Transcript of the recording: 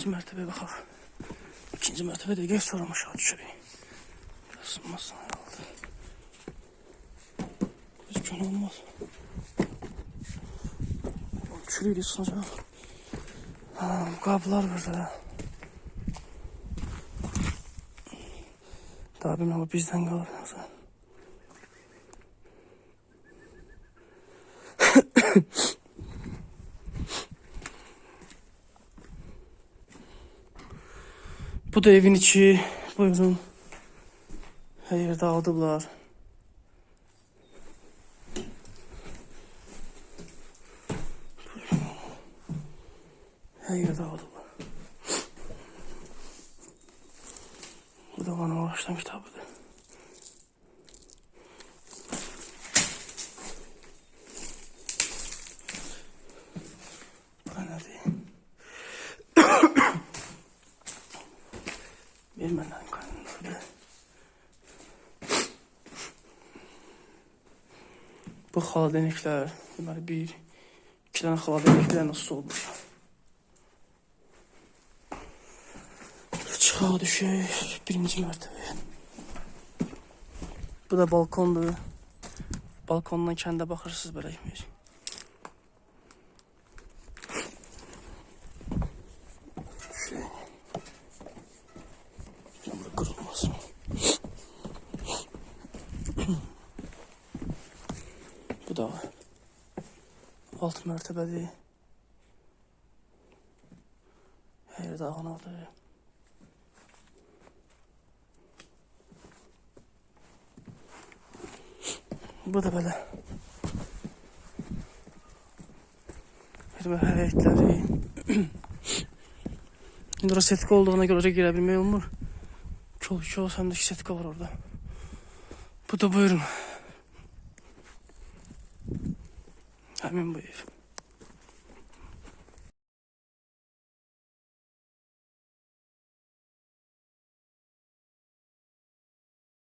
İkinci mertebe bakalım. İkinci mertebede geç sonra aşağı düşelim. Biraz ısınmasın herhalde. Hiç gün olmaz. Çürüyle ısınacak. Ha, bu kapılar burada. Daha bilmem o bizden kalır yoksa. Bu da evin içi. Buyurun. Her yerde aldılar. Her. Bu da bana uğraştan kitabıdır. Bu ne diyeyim? Bilmeden karnında öyle. Bu xaladeniklər, deməli bir, iki dənə xaladeniklər nasıl olmuş? Çıxaq düşək birinci mərtəbəyə. Bu da balkondur. Balkondan kəndə baxırsınız belə Bu da alt mertebeli. Her dağın adı. Bu da böyle. Bir həyətləri. İndi orası setka olduğuna görə oraya girə bilmək olmur. Çok çok sendeki setka var orada. Bu da buyurun. I'm in with.